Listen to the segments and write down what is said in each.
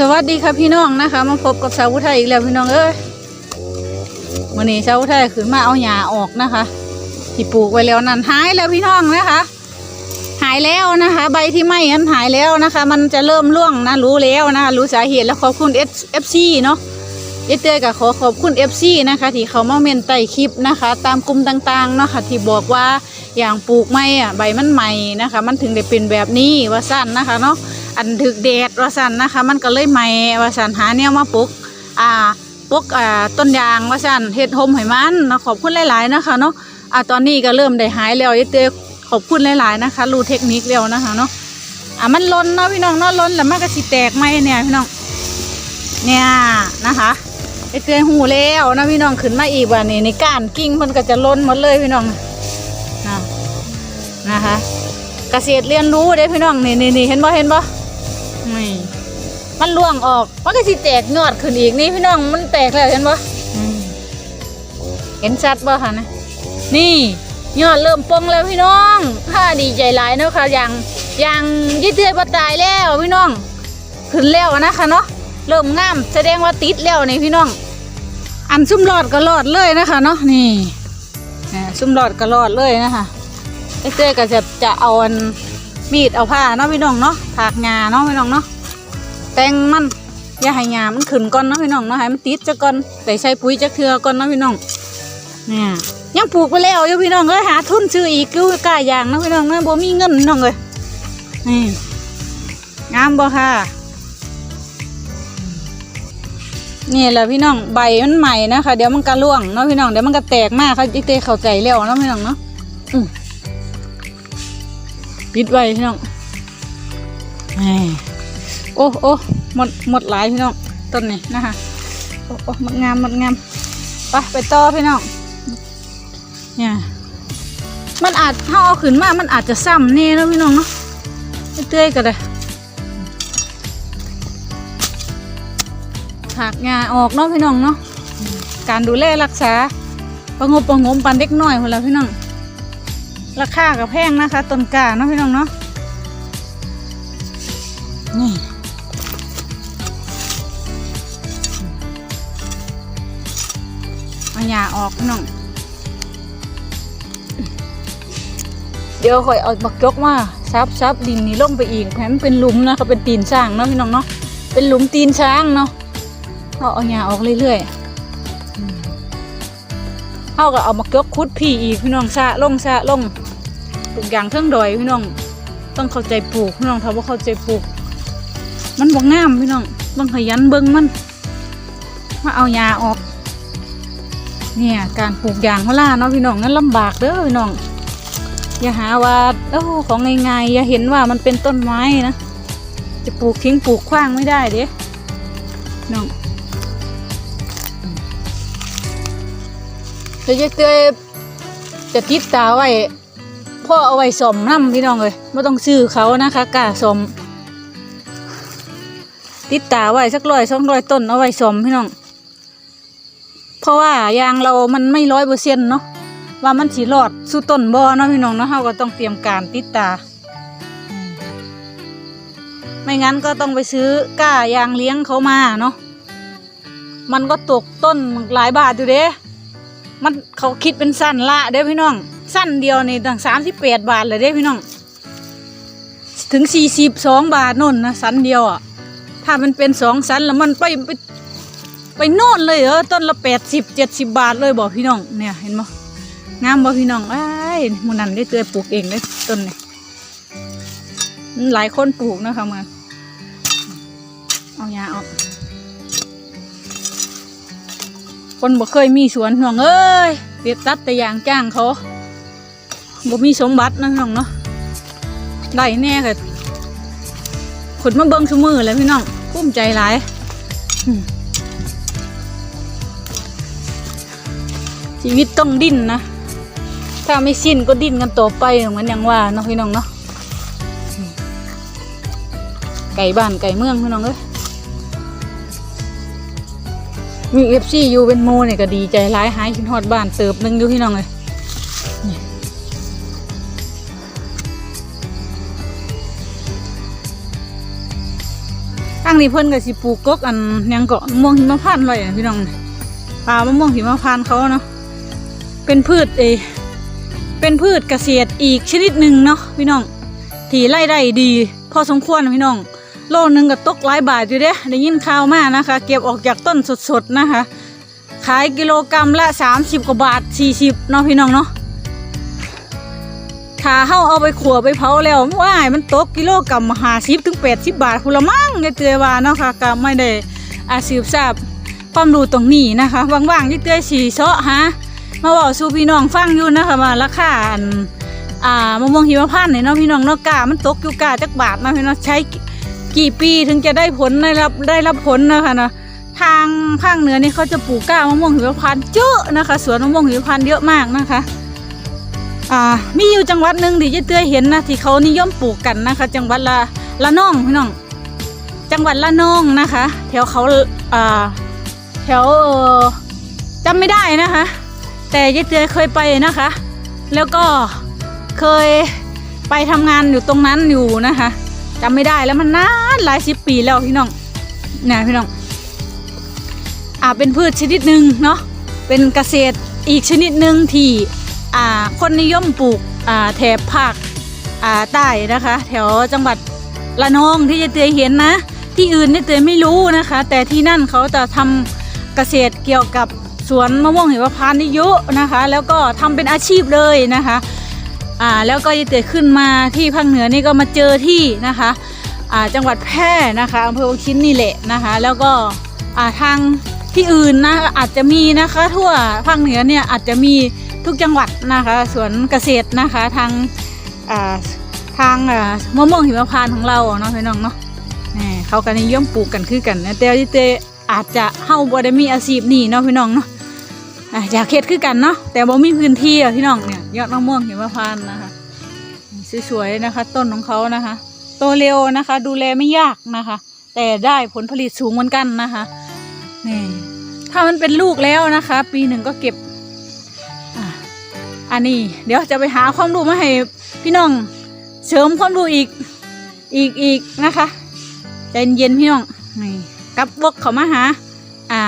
สวัสดีค่ะพี่น้องนะคะ มาพบกับสาวอุทัยอีกแล้วพี่น้องเอ้ยวันนี้สาวอุทัยขึ้นมาเอาหญ้าออกนะคะที่ปลูกไว้แล้วนั่นหายแล้วพี่น้องนะคะ หายแล้วนะคะ ใบที่ไหม้นั้นหายแล้วนะคะ มันจะเริ่มร่วงนะรู้แล้วนะคะรู้สาเหตุแล้วขอบคุณเอฟซีเนาะเอเตยกับขอขอบคุณเอฟซีนะคะ ที่เขามาเมนไต่คลิปนะคะ ตามกลุ่มต่างๆเนาะค่ะที่บอกว่าอย่างปลูกไม้อะใบมันใหม่นะคะ มันถึงได้เป็นแบบนี้ว่าสั้นนะคะเนาะ อันถึกแดดว่าสันนะคะ มันก็เลยไหม่ว่าสันหาแนวมาปลูกอ่าปลูกอ่าต้นยางว่าสันเฮ็ดโฮมให้มันนะขอบคุณหลาย ๆ นะคะเนาะอ่าตอนนี้ก็เริ่มได้หายแล้วยายเตยขอบคุณหลาย ๆ นะคะ รู้เทคนิคแล้วนะคะเนาะอ่ามันล้นเนาะพี่น้องเนาะล้นแล้วมันก็สิแตกไหมเนี่ยพี่น้องเนี่ยนะคะไอเตยหูแล้วนะพี่น้องขึ้นมาอีกว่านี่ในก้านกิ่งมันก็จะล้นหมดเลยพี่น้องนะนะคะ เกษตรเรียนรู้เด้พี่น้องนี่นี่นี่เห็นบ่เห็นบ่ นี่มันล่วงออกมันก็สิแตกยอดขึ้นอีกนี่พี่น้องมันแตกแล้วเห็นบ่อืมเห็นชัดบ่คะนะนี่ยอดเริ่มปงแล้วพี่น้องถ้าดีใจหลายเนาะค่ะอย่างอย่างยี่เตือนบ่ตายแล้วพี่น้อง ขึ้นแล้วนะคะเนาะเริ่มงามแสดงว่าติดแล้วนี่พี่น้อง อันซุ่มรอดก็รอดเลยนะคะเนาะนี่อ่าซุ่มรอดก็รอดเลยนะคะไอ้เต้ยก็จะจะเอาอัน มีดเอาผ้าเนาะพี่น้องเนาะถากงาเนาะพี่น้องเนาะแต่งมันอย่าให้งามันขึ้นก่อนเนาะพี่น้องเนาะให้มันติดจะก่อนแต่ใช้ปุ๋ยจะเทือก่อนเนาะพี่น้องเนี่ยยังปลูกไปแล้วอยู่พี่น้องเอ้ยหาทุนซื้ออีกกู้กล้าอย่างเนาะพี่น้องเนาะบ่มีเงินน้องเลยนี่งามบ่ค่ะนี่แหละพี่น้องใบมันใหม่นะคะเดี๋ยวมันก็ร่วงเนาะพี่น้องเดี๋ยวมันก็แตกมากค่ะอ้เตเข้าใจแล้วเนาะพี่น้องเนาะ ปิดไว้พี่น้องแหม่โอ้โอ้หมดหมดหลายพี่น้องต้นนี้นะคะโอ้โอ้หมดงามหมดงามไปไปต่อพี่น้องเนี่ยมันอาจถ้าเอาขึ้นมามันอาจจะซ้ำแน่แล้วพี่น้องเนาะเตื้อยก็ได้ถากงาออกเนาะพี่น้องเนาะการดูแลรักษาประงบประงมปันเด็กน้อยคนละพี่น้อง ราคากับแพงนะคะต้นกาเนาะพี่น้องเนาะนี่เอาหญ้าออกพี่น้อง เดี๋ยวค่อยเอาบักจกมาซับซับดินนี้ลงไปอีกแถมเป็นหลุมนะคะเป็นตีนช้างเนาะพี่น้องเนาะเป็นหลุมตีนช้างเนาะเอาเอาหญ้าออกเรื่อยๆอืมเอาก็เอามายกคุดพี่อีกพี่น้องซะลงซะลง ปลูกอย่างเทิงดอยพี่น้อง ต้องเข้าใจปลูกพี่น้องถ้าว่าเข้าใจปลูก มันบ่งามพี่น้องต้องขยันเบิ่งมันมาเอายาออก เนี่ยการปลูกยางพาราเนาะพี่น้องนั้นลำบากเด้อพี่น้องอย่าหาว่าโอ้ของง่ายๆอย่าเห็นว่ามันเป็นต้นไม้นะจะปลูกทิ้งปลูกขว้างไม่ได้เด้น้องเดี๋ยวจะเตยจะติดตาไว้ พ่อเอาไว้สมน้ำพี่น้องเลยไม่ต้องซื้อเขานะคะกล้าสมติดตาไว้สักร้อยสองร้อยต้นเอาไว้สมพี่น้อง เพราะว่ายางเรามันไม่ร้อยเปอร์เซ็นต์เนาะว่ามันสีรอดสู้ต้นบอเนาะพี่น้องเนาะเราก็ต้องเตรียมการติดตา ไม่งั้นก็ต้องไปซื้อก้ายางเลี้ยงเขามาเนาะมันก็ตกต้นหลายบาทอยู่เด้ มันเขาคิดเป็นสั้นละเด้พี่น้อง สั้นเดียวนี่ตั้งสามสิบแปดบาทเลยเด้พี่น้อง ถึงสี่สิบสองบาทโน่นนะสั้นเดียวอะ ถ้ามันเป็นสองสั้นแล้วมันไปไปไปโน่นเลยเหรอต้นละแปดสิบเจ็ดสิบบาทเลยบอกพี่น้องเนี่ยเห็นบ่งามบ่พี่น้องไอ้ายหมูนันได้เตยปลูกเองเลยต้นนี้มันหลายคนปลูกนะคะมาเอายาออกคนบ่เคยมีสวนห่วงเอ้ยเด็ดตัดแต่อย่างจ้างเขา บ่มีสมบัตินะพี่น้องเนาะได้แน่ค่ะขนมาเบิ้งชั่มือเลยพี่น้องภูมิใจหลายชีวิตต้องดิ้นนะถ้าไม่สิ้นก็ดิ้นกันต่อไปเหมือนอย่างว่าเนาะพี่น้องเนาะไก่บ้านไก่เมืองพี่น้องเอ้ยมีเอฟซีอยู่เป็นโมเนี่ยก็ดีใจร้ายหายขึ้นฮอดบ้านเติบหนึงอยู่พี่น้องเลย นี้เพิ่นก็สิปลูกกกอันยังก็มะม่วงหิมะพานต์ไว้อะพี่น้องป่ามะม่วงหิมะพานต์เขาเนาะเป็นพืชเอเป็นพืชเกษตรอีกชนิดหนึ่งเนาะพี่น้องที่ไล่ได้ดี พอสมควรพี่น้องโลนึงก็ตกหลายบาทอยู่เด้ได้ยินข่าวมากนะคะ เก็บออกจากต้นสดๆนะคะ ขายกิโลกรัมละ 30 กว่าบาท 40เนาะพี่น้องเนาะ ถ้าเฮาเอาไปขัวไปเผาแล้วว้ามันตกกิโลกรัมห้าสิบถึง80บบาทคุณละมั่งยายเตยว่าเนาะค่ะก็ไม่ได้อาสืบทราบความรู้ตรงนี้นะคะว่างๆยายเตยสีเสาะฮะมาบอกสู่พี่น้องฟังอยู่นะคะว่าราคาอันอ่ามะม่วงหิมพานต์เนี่ยเนาะพี่น้องเนาะกามันตกอยู่กาจักบาทนาะพี่น้องใช้กี่ปีถึงจะได้ผลได้รับได้รับผลนะคะนะทางภาคเหนือนี่เขาจะปลูกกามะม่วงหิมพานต์เยอะนะคะ สวนมะม่วงหิมพานต์เยอะมากนะคะ อ่ามีอยู่จังหวัดหนึ่งที่เจ๊เตื้เห็นนะที่เขานิยมปลูกกันนะคะ จังหวัดละละนองพี่น้อง จังหวัดละนองนะคะแถวเขาอ่าแถวจำไม่ได้นะคะ แต่ยายเตยเคยไปนะคะ แล้วก็เคยไปทำงานอยู่ตรงนั้นอยู่นะคะจำไม่ได้แล้วมันนานหลายสิบปีแล้วพี่น้องเนี่ยพี่น้องอ่าเป็นพืชชนิดหนึ่งเนาะเป็นเกษตรอีกชนิดหนึ่งที่ คนนิยมปลูกแถบภาคใต้นะคะ แถวจังหวัดละนองที่ยายเตยเห็นนะ ที่อื่นนี่เตยไม่รู้นะคะ แต่ที่นั่นเขาจะทำเกษตรเกี่ยวกับสวนมะม่วงหิมพานต์นี่เยอะนะคะ แล้วก็ทำเป็นอาชีพเลยนะคะอ่าแล้วก็ยเตยขึ้นมาที่ภาคเหนือนี่ก็มาเจอที่นะคะอ่าจังหวัดแพร่นะคะอำเภอวังชิ้นนี่แหละนะคะ แล้วก็อ่าทางที่อื่นนะอาจจะมีนะคะ ทั่วภาคเหนือเนี่ยอาจจะมี ทุกจังหวัดนะคะสวนเกษตรนะคะทางาทางมะม่วงหิมพานต์ของเราเนาะพี่น้องเนาะนี่เขาก็นิยมปลูกกันคือกันนะแต่ยเตอาจจะเฮาบ่ได้มีอาชีพนี้เนาะพี่น้องเนาะอยากเฮ็ดคือกันเนาะแต่บ่มีพื้นที่อะพี่น้องเนี่ยยอดมะม่วงหิมพานต์นะคะสวยๆนะคะ ต้นของเขานะคะ โตเร็วนะคะ ดูแลไม่ยากนะคะ แต่ได้ผลผลิตสูงเหมือนกันนะคะนี่ถ้ามันเป็นลูกแล้วนะคะ ปีหนึ่งก็เก็บ อันนี้ เดี๋ยวจะไปหาความรู้มาให้พี่น้องเสริมความรู้อีกอีกอีกนะคะใจเย็นๆพี่น้องนี่กับวกเขามาหา อ่า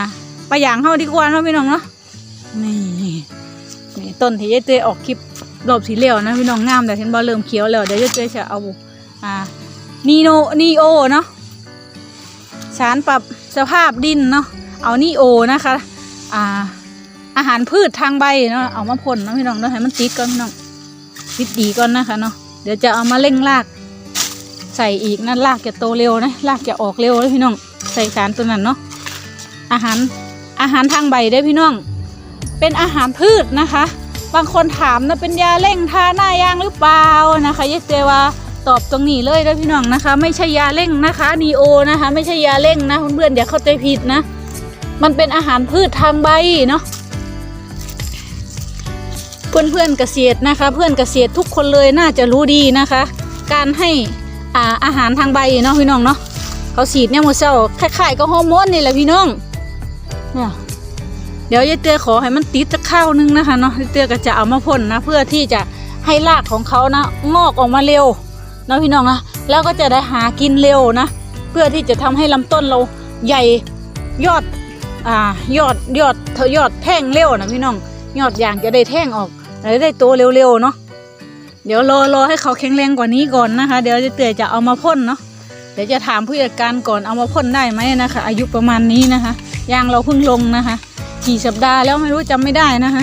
ไปอย่างเข้าดีกว่าเนาะพี่น้องเนาะนี่นี่ต้นที่ยายเตยออกคลิปรอบสีเหลวนะพี่น้องงามแต่เห็นบอเริ่มเขียวแล้วเดี๋ยวยายเตยจะเอาอ่านีโนนีโอเนาะสารปรับสภาพดินเนาะเอานีโอนะคะ อ่า อาหารพืชทางใบเนาะเอามาพ่นเนาะพี่น้องเนาะให้มันติดก่อนพี่น้องติดดีก่อนนะคะเนาะเดี๋ยวจะเอามาเร่งราก ใส่อีกนะรากจะโตเร็วนะรากจะออกเร็วเลยพี่น้องใส่สารตัวนั้นเนาะอาหารอาหารทางใบได้อพี่น้อง เป็นอาหารพืชนะคะ บางคนถามนะเป็นยาเร่งทาหน้ายางหรือเปล่านะคะยายเจว่าตอบตรงนี้เลยนะพี่น้องนะคะ ไม่ใช่ยาเร่งนะคะนีโอนะคะ ไม่ใช่ยาเร่งนะเพื่อนๆอย่าเข้าใจผิดนะ มันเป็นอาหารพืชทางใบเนาะ เพื่อนเพื่อนๆเกษตรนะคะ เพื่อนเกษตรทุกคนเลยน่าจะรู้ดีนะคะ การให้อ่าอาหารทางใบเนาะพี่น้องเนาะเขาฉีดเนี่ยมเซลคล้ายๆกับฮอร์โมนนี่แหละพี่น้องเนี่ยเดี๋ยวยายเตือขอให้มันติดสักข้าวนึงนะคะเนาะยายเตือก็จะเอามาพ่นนะเพื่อที่จะให้รากของเขานะงอกออกมาเร็วเนาะพี่น้องนะแล้วก็จะได้หากินเร็วนะ เพื่อที่จะทำให้ลำต้นเราใหญ่ยอดอ่ายอดยอดเธอยอดแท่งเร็วนะพี่น้องยอดอย่างจะได้แท่งออก แล้วได้โตเร็วๆเนาะเดี๋ยวรอรอให้เขาแข็งแรงกว่านี้ก่อนนะคะ เดี๋ยวยายเตือจะเอามาพ่นเนาะเดี๋ยวจะถามผู้จัดการก่อนเอามาพ่นได้ไหมนะคะ อายุประมาณนี้นะคะยางเราเพิ่งลงนะคะ กี่สัปดาห์แล้วไม่รู้จำไม่ได้นะคะ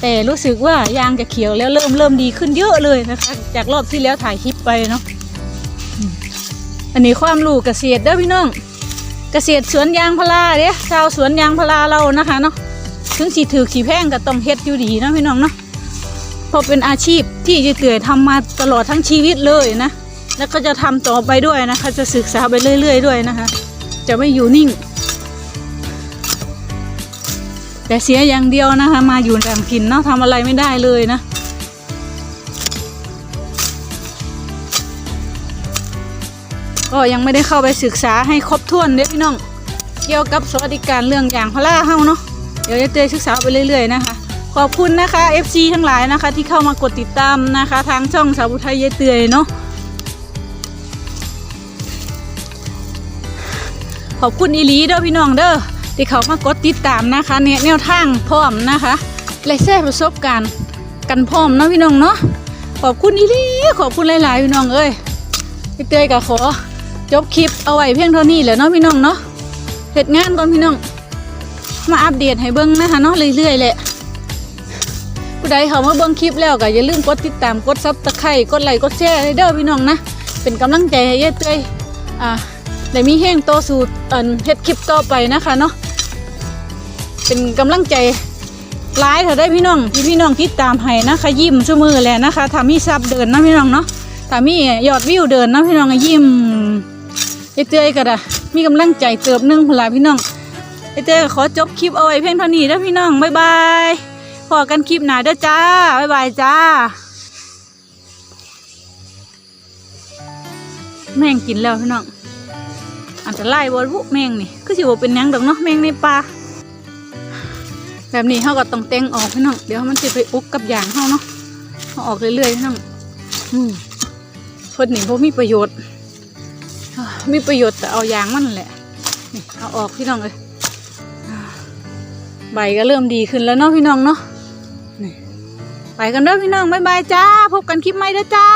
แต่รู้สึกว่ายางจะเขียวแล้วเริ่มเริ่มดีขึ้นเยอะเลยนะคะ จากรอบที่แล้วถ่ายคลิปไปเนาะอันนี้ความรู้เกษตรเด้อพี่น้องเกษตรสวนยางพาราเด้ชาวสวนยางพาราเรานะคะเนาะถึงสีถือสีแพงก็ต้องเฮ็ดอยู่ดีนะพี่น้องเนาะ พราะเป็นอาชีพที่จะเตื่อยทำมาตลอดทั้งชีวิตเลยนะ แล้วก็จะทำต่อไปด้วยนะคะ จะศึกษาไปเรื่อย ๆ ด้วยนะคะ จะไม่อยู่นิ่ง แต่เสียอย่างเดียวนะคะ มาอยู่ต่างถิ่นเนาะทำอะไรไม่ได้เลยนะก็ยังไม่ได้เข้าไปศึกษาให้ครบถ้วนเด้พี่น้อง เกี่ยวกับสวัสดิการเรื่องอย่างพาราเฮาเนาะเดี๋ยวจะเตยศึกษาไปเรื่อยๆนะคะ ขอบคุณนะคะ FC ทั้งหลายนะคะ ที่เข้ามากดติดตามนะคะ ทางช่องสาวุไทยเยเตยเนาะขอบคุณอีลีเด้อพี่น้องเด้อที่เขามากดติดตามนะคะเนี่ยแนวทางพร้อมนะคะ และแชร์ประสบการณ์กันพร้อมเนาะพี่น้องเนาะขอบคุณอีลีขอบคุณหลายๆพี่น้องเอ้ยพี่เตยก็ขอจบคลิปเอาไว้เพียงเท่านี้แหละเนาะพี่น้องเนาะเฮ็ดงานก่อนพี่น้อง มาอัปเดตให้เบิ่งนะคะเนาะเรื่อยๆแหละ ผู้ใดเขามาเบิ่งคลิปแล้วก็อย่าลืมกดติดตามกดซับตะไคร่กดไลค์กดแชร์ให้เด้อพี่น้องนะ เป็นกำลังใจให้ยายเตยอ่าได้มีแห้งโตสู่อันเฮ็ดคลิปต่อไปนะคะเนาะเป็นกำลังใจร้ายเถอะได้พี่น้องที่พี่น้องติดตามให้นะคะยิ้มชั่วมือแหละนะคะถ้ามีซับเดินนะพี่น้องเนาะถ้ามียอดวิวเดินนะพี่น้องยิ้มยายเตยก็ได้มีกำลังใจเติบนึงพลาพี่น้องยายเตยขอจบคลิปเอาไว้เพียงเท่านี้เด้อพี่น้องบ๊ายบาย พอกันคลิปหนาเด้อจ้า บ๊ายบายจ้า แมงกินแล้วพี่น้องอันตรายบ่บุแมงนี่คือสิบเป็นยังดอกเนาะแมงในป่าแบบนี้เฮาก็ต้องแต่งออกพี่น้องเดี๋ยวมันสิไปอุกกับยางเฮาเนาะเอาออกเรื่อยๆพี่น้องอืมเพิ่นนี่บ่มีประโยชน์มีประโยชน์แต่เอายางมันแหละนี่เอาออกพี่น้องเลยใบก็เริ่มดีขึ้นแล้วเนาะพี่น้องเนาะ ไปกันเด้อพี่น้องบ๊ายบายจ้า พบกันคลิปใหม่เด้อจ้า